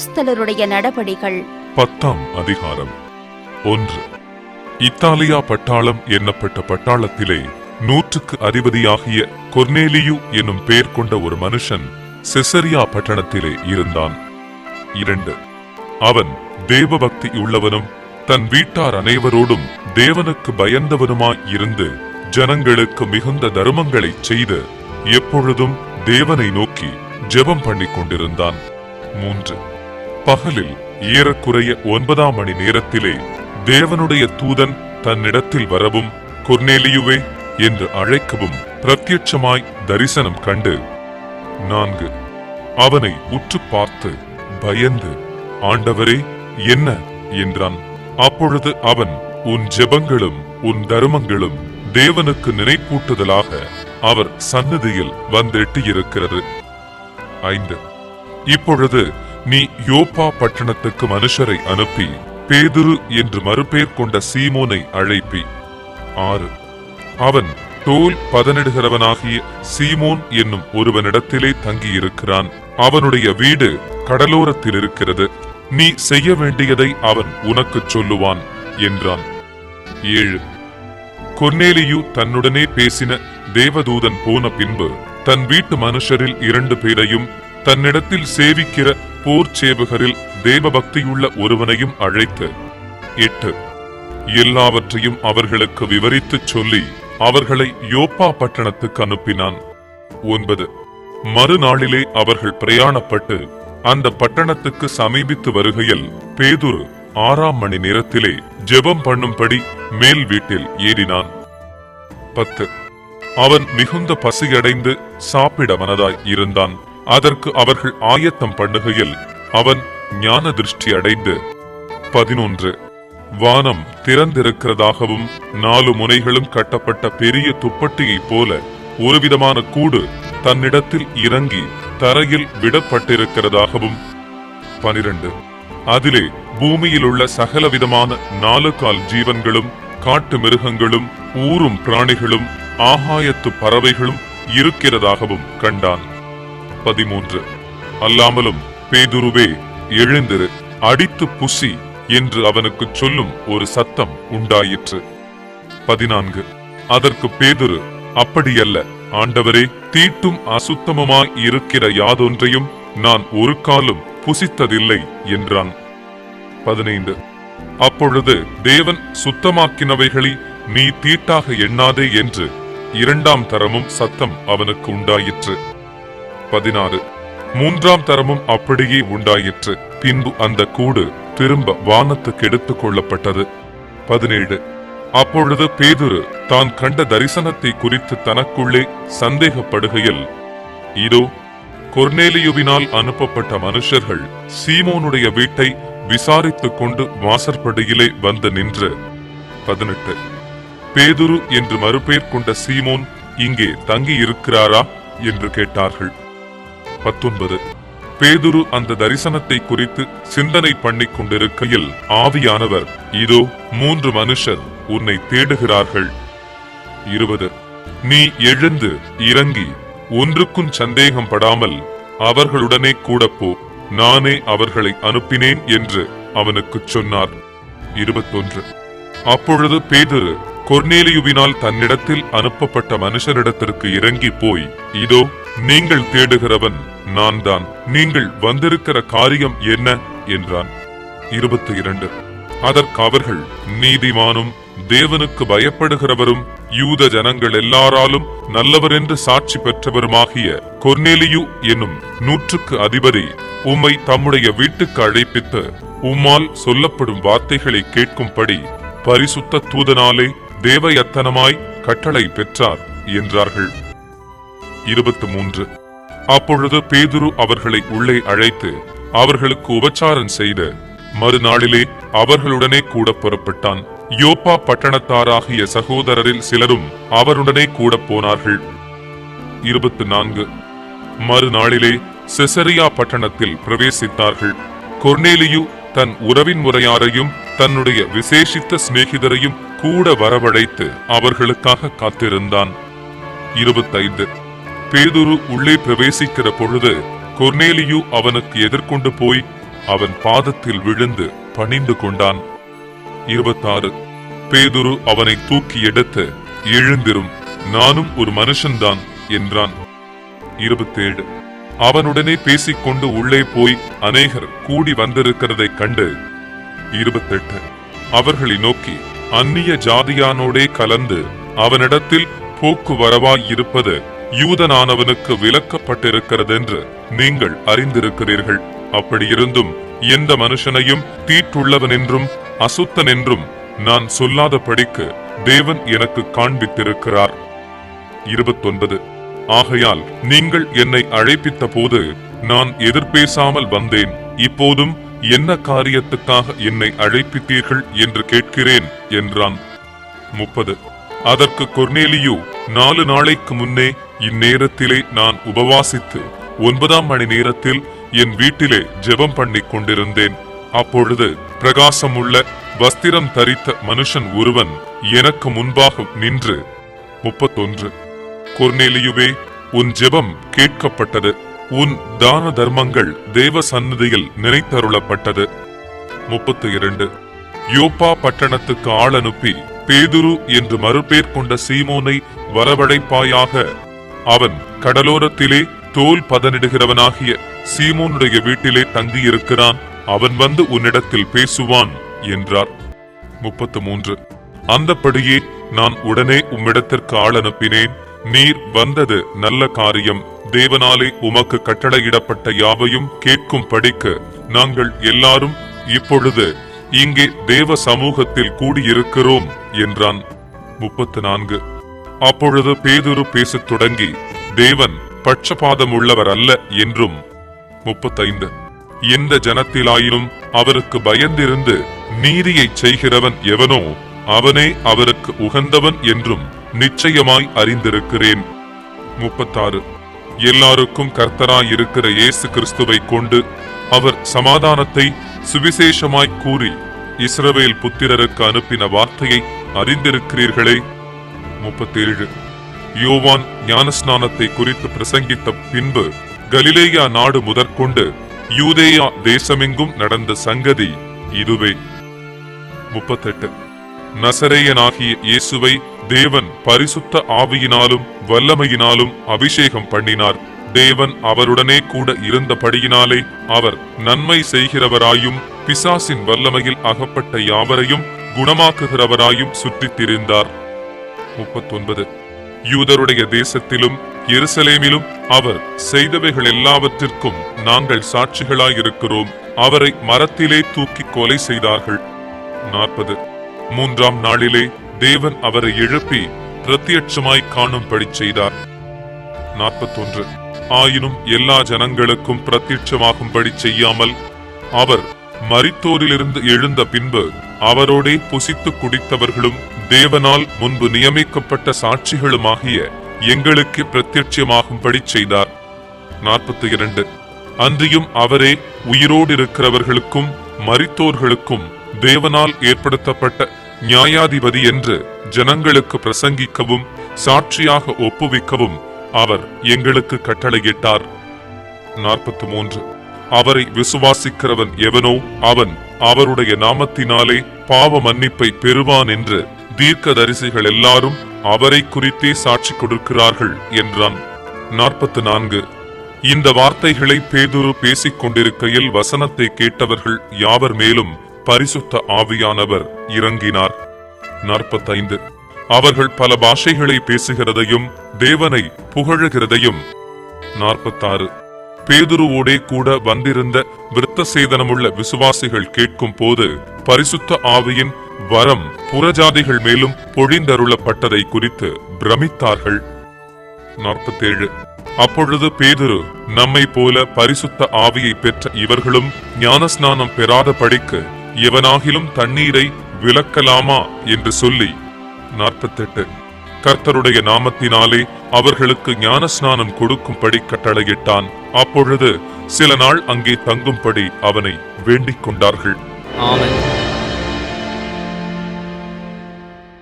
அப்போஸ்தலருடைய நடபடிகள். பத்தாம் அதிகாரம். ஒன்று. இத்தாலியா பட்டாளம் என்னப்பட்ட பட்டாளத்திலே நூற்றுக்கு அதிபதியாகிய கொர்னேலியு என்னும் பெயர் கொண்ட ஒரு மனுஷன் செசரியா பட்டணத்திலே இருந்தான். இரண்டு. அவன் தேவபக்தி உள்ளவனும் தன் வீட்டார் அனைவரோடும் தேவனுக்கு பயந்தவனுமாய் இருந்து ஜனங்களுக்கு மிகுந்த தர்மங்களை செய்து எப்பொழுதும் தேவனை நோக்கி ஜெபம் பண்ணிக் கொண்டிருந்தான் மூன்று. பகலில் ஏறக்குறைய ஒன்பதாம் மணி நேரத்திலே தேவனுடைய தூதன் தன்னிடத்தில் வரவும் கொர்னேலியுவே என்று அழைக்கவும் பிரத்யட்சமாய் தரிசனம் கண்டு நான்கு அவனை உற்று பார்த்து பயந்து ஆண்டவரே என்ன? என்றான். அப்பொழுது அவன் உன் ஜெபங்களும் உன் தருமங்களும் தேவனுக்கு நினைப்பூட்டுதலாக அவர் சன்னதியில் வந்தெட்டியிருக்கிறது ஐந்து. இப்பொழுது நீ யோப்பா பட்டணத்துக்கு மனுஷரை அனுப்பி பேதுரு என்று மறுபேர் கொண்ட சீமோனை அழைப்பி. ஆறு. அவன் தோல் பதனிடுகிறவனாகிய சீமோன் என்னும் ஒருவனிடத்திலே தங்கியிருக்கிறான். அவனுடைய வீடு கடலோரத்தில் இருக்கிறது நீ செய்ய வேண்டியதை அவன் உனக்குச் சொல்லுவான் என்றான். ஏழு. கொர்னேலியு தன்னுடனே பேசின தேவதூதன் போன பின்பு தன் வீட்டு மனுஷரில் இரண்டு பேரையும் தன்னிடத்தில் சேவிக்கிற போர் சேவகரில் தேவபக்தியுள்ள ஒருவனையும் அழைத்து எட்டு எல்லாவற்றையும் அவர்களுக்கு விவரித்துச் சொல்லி அவர்களை யோப்பா பட்டணத்துக்கு அனுப்பினான். ஒன்பது. மறுநாளிலே அவர்கள் பிரயாணப்பட்டு அந்த பட்டணத்துக்கு சமீபித்து வருகையில் பேதுரு ஆறாம் மணி நேரத்திலே ஜெபம் பண்ணும்படி மேல் வீட்டில் ஏறினான். பத்து. அவன் மிகுந்த பசியடைந்து சாப்பிட மனதாய் இருந்தான். அதற்கு அவர்கள் ஆயத்தம் பண்ணுகையில் அவன் ஞான திருஷ்டி அடைந்து பதினொன்று. வானம் திறந்திருக்கிறதாகவும் நாலு முனைகளும் கட்டப்பட்ட பெரிய துப்பட்டியைப் போல ஒருவிதமான கூடு தன்னிடத்தில் இறங்கி தரையில் விடப்பட்டிருக்கிறதாகவும். பனிரெண்டு. அதிலே பூமியில் உள்ள சகலவிதமான நாலு கால் ஜீவன்களும் காட்டு மிருகங்களும் ஊரும் பிராணிகளும் ஆகாயத்து பறவைகளும் இருக்கிறதாகவும் கண்டான். பதிமூன்று. அல்லாமலும் பேதுருவே எழுந்திரு அடித்து புசி என்று அவனுக்கு சொல்லும் ஒரு சத்தம் உண்டாயிற்று. பதினான்கு. அதற்கு பேதுரு அப்படியல்ல ஆண்டவரே தீட்டும் அசுத்தமுமாய் இருக்கிற யாதொன்றையும் நான் ஒரு காலும் புசித்ததில்லை என்றான். பதினைந்து. அப்பொழுது தேவன் சுத்தமாக்கினவைகளை நீ தீட்டாக எண்ணாதே என்று இரண்டாம் தரமும் சத்தம் அவனுக்கு உண்டாயிற்று. பதினாறு. மூன்றாம் தரமும் அப்படியே உண்டாயிற்று. பின்பு அந்த கூடு திரும்ப வானத்துக்கு எடுத்துக் கொள்ளப்பட்டது. பதினேழு. அப்பொழுது பேதுரு தான் கண்ட தரிசனத்தை குறித்து தனக்குள்ளே சந்தேகப்படுகையில் இதோ கொர்னேலியுவினால் அனுப்பப்பட்ட மனுஷர்கள் சீமோனுடைய வீட்டை விசாரித்துக் கொண்டு வாசற்படியிலே வந்து நின்று. பதினெட்டு. பேதுரு என்று மறுபேர் கொண்ட சீமோன் இங்கே தங்கி இருக்கிறாரா என்று கேட்டார்கள். பத்தொன்பது. பேதுரு அந்த தரிசனத்தை குறித்து சிந்தனை பண்ணிக் கொண்டிருக்கையில் ஆவியானவர் இதோ மூன்று மனுஷர் உன்னை தேடுகிறார்கள். இருபது. நீ எழுந்து இறங்கி ஒன்றுக்கும் சந்தேகம் படாமல் அவர்களுடனே கூட போ. நானே அவர்களை அனுப்பினேன் என்று அவனுக்குச் சொன்னார். இருபத்தொன்று. அப்பொழுது பேதுரு கொர்னேலியுவினால் தன்னிடத்தில் அனுப்பப்பட்ட மனுஷரிடத்திற்கு இறங்கி போய் இதோ நீங்கள் தேடுகிறவன் நான் தான் நீங்கள் வந்திருக்கிற காரியம் என்ன? என்றான். இருபத்தி இரண்டு அதற்கு அவர்கள் நீதிமானும் தேவனுக்கு பயப்படுகிறவரும் யூத ஜனங்கள் எல்லாராலும் நல்லவர் என்று சாட்சி பெற்றவருமாகிய கொர்னேலியு என்னும் நூற்றுக்கு அதிபதி உம்மை தம்முடைய வீட்டுக்கு அழைப்பித்து உம்மால் சொல்லப்படும் வார்த்தைகளை கேட்கும்படி பரிசுத்த தூதனாலே தேவயத்தனமாய் கட்டளை பெற்றார் என்றார்கள். இருபத்தி மூன்று. அப்பொழுது பேதுரு அவர்களை உள்ளே அழைத்து அவர்களுக்கு உபச்சாரம் செய்து மறுநாளிலே அவர்களுடனே கூட புறப்பட்டான். யோப்பா பட்டணத்தாராகிய சகோதரரில் சிலரும் அவருடனே கூட போனார்கள். இருபத்தி நான்கு. மறுநாளிலே செசரியா பட்டணத்தில் பிரவேசித்தார்கள். கொர்னேலியு தன் உறவின் முறையாரையும் தன்னுடைய விசேஷித்த சிநேகிதரையும் கூட வரவழைத்து அவர்களுக்காக காத்திருந்தான். இருபத்தைந்து. பேதுரு உள்ளே பிரவேசிக்கிற பொழுது கொர்னேலியு அவனுக்கு எதிர்கொண்டு போய் அவன் பாதத்தில் விழுந்து பணிந்து கொண்டான். இருபத்தாறு. பேதுரு அவனை தூக்கி எடுத்து எழுந்திரும் நானும் ஒரு மனுஷன்தான் என்றான். இருபத்தேழு. அவனுடனே பேசிக்கொண்டு உள்ளே போய் அநேகர் கூடி வந்திருக்கிறதை கண்டு இருபத்தெட்டு. அவர்களை நோக்கி அந்நிய ஜாதியானோடே கலந்து அவனிடத்தில் போக்குவரவாய் இருப்பது யூதனானவனுக்கு விலக்கப்பட்டிருக்கிறதென்று நீங்கள் அறிந்திருக்கிறீர்கள். அப்படியிருந்தும் எந்த மனுஷனையும் தீட்டுள்ளவன் என்றும் அசுத்தன் என்றும் நான் சொல்லாதபடிக்கு தேவன் எனக்கு காண்பித்திருக்கிறார். இருபத்தொன்பது. ஆகையால் நீங்கள் என்னை அழைப்பித்த போது நான் எதிர்பேசாமல் வந்தேன். இப்போதும் என்ன காரியத்துக்காக என்னை அழைப்பித்தீர்கள் என்று கேட்கிறேன் என்றான். முப்பது. அதற்கு கொர்னேலியு நாலு நாளைக்கு முன்னே இந்நேரத்திலே நான் உபவாசித்து ஒன்பதாம் மணி நேரத்தில் என் வீட்டிலே ஜெபம் பண்ணி கொண்டிருந்தேன். அப்பொழுது பிரகாசமுள்ள வஸ்திரம் தரித்த மனுஷன் ஒருவன் எனக்கு முன்பாக நின்று முப்பத்தொன்று கொர்னேலியுவே உன் ஜெபம் கேட்கப்பட்டது உன் தான தர்மங்கள் தேவ சந்நிதியில் நினைத்தருளப்பட்டது. முப்பத்து இரண்டு யோப்பா பட்டணத்துக்கு ஆள் அனுப்பி பேதுரு என்று மறுபேர் கொண்ட சீமோனை வரவழைப்பாயாக. அவன் கடலோரத்திலே தோல் பதனிடுகிறவனாகிய சீமோனுடைய வீட்டிலே தங்கியிருக்கிறான். அவன் வந்து உன்னிடத்தில் பேசுவான் என்றார். முப்பத்து மூன்று. அந்தப்படியே நான் உடனே உம்மிடத்திற்கு ஆள் அனுப்பினேன். நீர் வந்தது நல்ல காரியம். தேவனாலே உமக்கு கட்டளையிடப்பட்ட யாவையும் கேட்கும் படிக்கு நாங்கள் எல்லாரும் இப்பொழுது இங்கே தேவ சமூகத்தில் கூடியிருக்கிறோம் என்றான். முப்பத்து நான்கு அப்பொழுது பேதுரு பேசத் தொடங்கி தேவன் பட்சபாதம் உள்ளவர் அல்ல என்றும். முப்பத்தைந்து. எந்த ஜனத்திலாயினும் அவருக்கு பயந்திருந்து நீதியை செய்கிறவன் எவனோ அவனே அவருக்கு உகந்தவன் என்றும் நிச்சயமாய் அறிந்திருக்கிறேன். முப்பத்தாறு. எல்லாருக்கும் கர்த்தராயிருக்கிற இயேசு கிறிஸ்துவை கொண்டு அவர் சமாதானத்தை சுவிசேஷமாய் கூறி இஸ்ரவேல் புத்திரருக்கு அனுப்பின வார்த்தையை அறிந்திருக்கிறீர்களே. முப்பத்தேழு. யோவான் ஞானஸ்நானத்தை குறித்து பிரசங்கித்த பின்பு கலிலேயா நாடு முதற்கொண்டு யூதேயா தேசமெங்கும் நடந்த சங்கதி இதுவே. முப்பத்தெட்டு. நசரேயனாகிய இயேசுவை தேவன் பரிசுத்த ஆவியினாலும் வல்லமையினாலும் அபிஷேகம் பண்ணினார். தேவன் அவருடனே கூட இருந்தபடியினாலே அவர் நன்மை செய்கிறவராயும் பிசாசின் வல்லமையில் அகப்பட்ட யாவரையும் குணமாக்குகிறவராயும் சுற்றித் திரிந்தார் முப்பத்தொன்பது. யூதருடைய தேசத்திலும் எருசலேமிலும் அவர் செய்தவைகள் எல்லாவற்றிற்கும் நாங்கள் சாட்சிகளாயிருக்கிறோம். அவரை மரத்திலே தூக்கி கொலை செய்தார்கள். நாற்பது. மூன்றாம் நாளிலே தேவன் அவரை எழுப்பி பிரத்யட்சமாய் காணும்படி செய்தார். நாற்பத்தொன்று. ஆயினும் எல்லா ஜனங்களுக்கும் பிரத்யட்சமாகும்படி செய்யாமல் அவர் மரித்தோரிலிருந்து எழுந்த பின்பு அவரோடே புசித்து குடித்தவர்களும் தேவனால் முன்பு நியமிக்கப்பட்ட சாட்சிகளுமாகிய எங்களுக்கு பிரத்யட்சமாகும்படி செய்தார். நாற்பத்தி இரண்டு. அன்றியும் அவரே உயிரோடு இருக்கிறவர்களுக்கும் மரித்தோர்களுக்கும் தேவனால் ஏற்படுத்தப்பட்ட நியாயாதிபதி என்று ஜனங்களுக்கு பிரசங்கிக்கவும் சாட்சியாக ஒப்புவிக்கவும் அவர் எங்களுக்கு கட்டளையிட்டார். நாற்பத்தி மூன்று. அவரை விசுவாசிக்கிறவன் எவனோ அவன் அவருடைய நாமத்தினாலே பாவ மன்னிப்பை பெறுவான் என்று தீர்க்க தரிசிகள் எல்லாரும் அவரை குறித்தே சாட்சி கொடுக்கிறார்கள் என்றான். நாற்பத்து நான்கு. இந்த வார்த்தைகளை பேதுரு பேசிக் கொண்டிருக்கையில் வசனத்தை கேட்டவர்கள் யாவர் மேலும் பரிசுத்த ஆவியானவர் இறங்கினார். நாற்பத்தைந்து. அவர்கள் பல பாஷைகளை பேசுகிறதையும் தேவனை புகழுகிறதையும். நாற்பத்தாறு. பேதுருவோடே கூட வந்திருந்த விருத்த சேதனமுள்ள விசுவாசிகள் கேட்கும் போது பரிசுத்த ஆவியின் வரம் புறஜாதிகள் மேலும் பொழிந்தருளப்பட்டதை குறித்து பிரமித்தார்கள். நாற்பத்தேழு. அப்பொழுது பேதுரு நம்மை போல பரிசுத்த ஆவியை பெற்ற இவர்களும் ஞானஸ்நானம் பெறாத படிக்கு எவனாகிலும் தண்ணீரை விலக்கலாமா என்று சொல்லி நாற்பத்தெட்டு. கர்த்தருடைய நாமத்தினாலே அவர்களுக்கு ஞானஸ்நானம் கொடுக்கும்படி கட்டளையிட்டான். அப்பொழுது சில நாள் அங்கே தங்கும்படி அவனை வேண்டிக் கொண்டார்கள் ஆமென்.